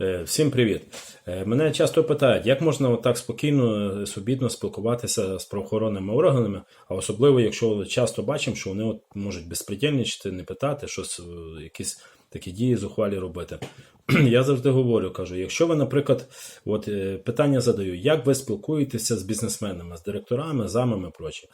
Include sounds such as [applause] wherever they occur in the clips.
Е, Всім привіт. Е, Мене часто питають, як можна так спокійно, е, собідно спілкуватися з правоохоронними органами, а особливо, якщо часто бачимо, що вони от можуть безпредельничати, не питати, щось, е, якісь такі дії зухвалі робити. [clears throat] Я завжди говорю, кажу, якщо ви, наприклад, от е, питання задаю, як ви спілкуєтеся з бізнесменами, з директорами, замами прочі.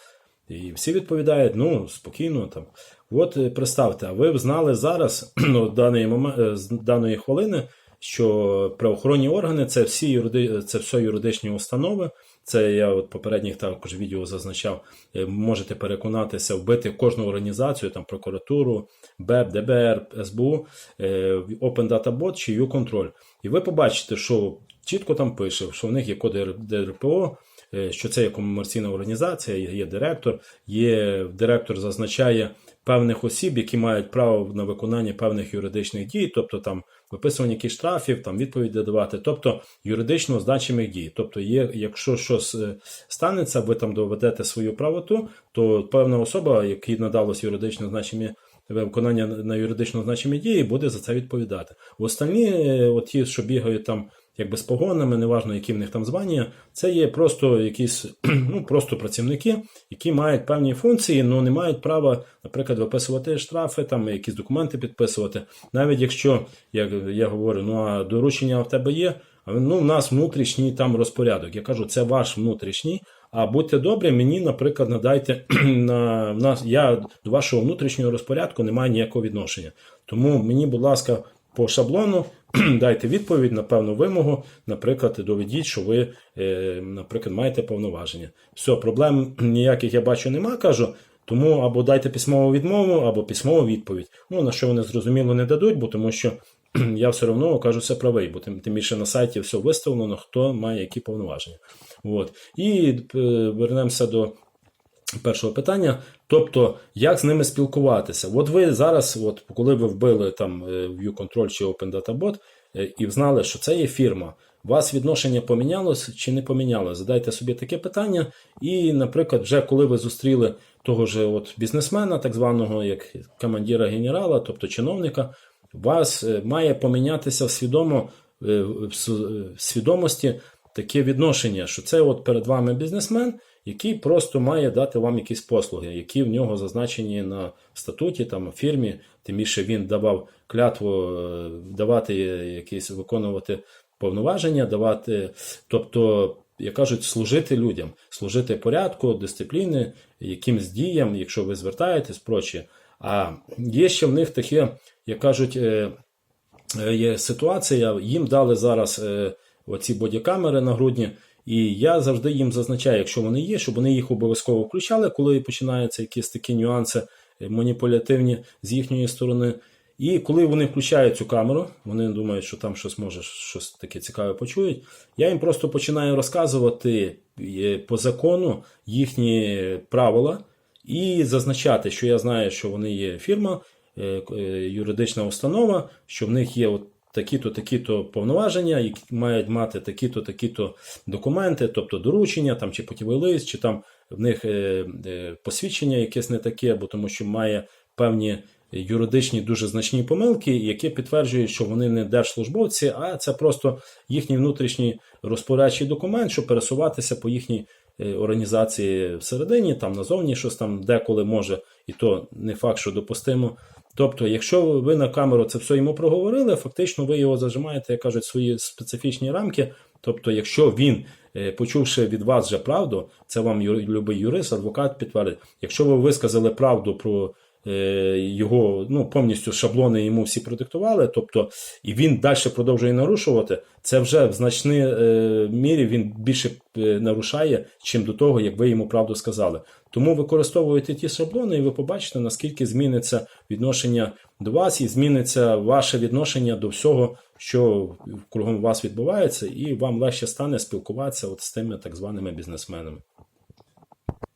І всі відповідають, ну, спокійно там. От е, представте, а ви б знали зараз, [clears throat] ну, даної момент, е, даної хвилини, що правоохоронні органи це всі юриди, це все юридичні установи. Це я от попередніх також відео зазначав. е, Можете переконатися, вбити кожну організацію, там прокуратуру, БЕП, ДБР, СБУ, е, Open Data Bot чи U-Control. І ви побачите, що чітко там пише, що в них є код ДРПО, е, що це є комерційна організація, є директор, є директор зазначає певних осіб, які мають право на виконання певних юридичних дій, тобто там виписування якихось штрафів, там відповіді давати, тобто юридично значимих дій. Тобто, є, якщо щось е, станеться, ви там доведете свою правоту, то певна особа, якій надалось юридично значимі виконання на юридично значимі дії, буде за це відповідати. Остальні, е, от ті, що бігають там якби з погонами, неважно, які в них там звання, це є просто якісь [clears throat] ну, просто працівники, які мають певні функції, але не мають права, наприклад, виписувати штрафи, там якісь документи підписувати. Навіть якщо, як я говорю, ну а доручення в тебе є, ну, в нас внутрішній там розпорядок. Я кажу, це ваш внутрішній. А будьте добрі, мені, наприклад, надайте [clears throat] на в нас. Я до вашого внутрішнього розпорядку не маю ніякого відношення. Тому мені, будь ласка, по шаблону [clears throat] дайте відповідь на певну вимогу. Наприклад, доведіть, що ви, е, наприклад, маєте повноваження. Все, проблем ніяких я бачу нема, кажу. Тому або дайте письмову відмову, або письмову відповідь. Ну на що вони зрозуміло не дадуть, бо тому що [clears throat] я все одно кажу все правий, бо тим, тим більше на сайті все виставлено, хто має які повноваження. От. І е, вернемося до першого питання. Тобто, як з ними спілкуватися? От ви зараз, от коли ви вбили там е, ViewControl чи Open Data Bot, е, і знали, що це є фірма. У вас відношення помінялось чи не помінялось? Задайте собі таке питання. І, наприклад, вже коли ви зустріли того ж от бізнесмена, так званого як командира генерала, тобто чиновника, у вас е, має помінятися свідомо е, в свідомості таке відношення, що це от перед вами бізнесмен, який просто має дати вам якісь послуги, які в нього зазначені на статуті, там фірмі. Тим більше він давав клятву е, давати якісь виконувати повноваження, давати, тобто, як кажуть, служити людям, служити порядку, дисципліни, якимсь діям, якщо ви звертаєтесь, прочі. А є ще в них таке, як кажуть, е, е, є ситуація, їм дали зараз оці бодікамери на грудні, і я завжди їм зазначаю, якщо вони є, щоб вони їх обов'язково включали, коли починаються якісь такі нюанси е, маніпулятивні з їхньої сторони. І коли вони включають цю камеру, вони думають, що там щось може щось таке цікаве почують. Я їм просто починаю розказувати е, по закону їхні правила і зазначати, що я знаю, що вони є фірма, е, юридична установа, що в них є от такі-то, такі-то повноваження, які мають мати такі-то, такі-то документи, тобто доручення, там чи путівий лист, чи там в них е, е, посвідчення якесь не таке, бо тому що має певні юридичні дуже значні помилки, які підтверджують, що вони не держслужбовці, а це просто їхній внутрішній розпорядчий документ, щоб пересуватися по їхній е, організації всередині, там назовні щось там деколи може, і то не факт, що допустимо. Тобто, якщо ви на камеру це все йому проговорили, фактично ви його зажимаєте, як кажуть, свої специфічні рамки. Тобто, якщо він, е, почувши від вас вже правду, це вам любий юрист, адвокат підтвердить. Якщо ви висказали правду про його ну, повністю шаблони йому всі продиктували, тобто, і він далі продовжує нарушувати, це вже в значній е, мірі він більше е, нарушає, чим до того, як ви йому правду сказали. Тому використовуйте ті шаблони, і ви побачите, наскільки зміниться відношення до вас, і зміниться ваше відношення до всього, що кругом вас відбувається, і вам легше стане спілкуватися от з тими так званими бізнесменами.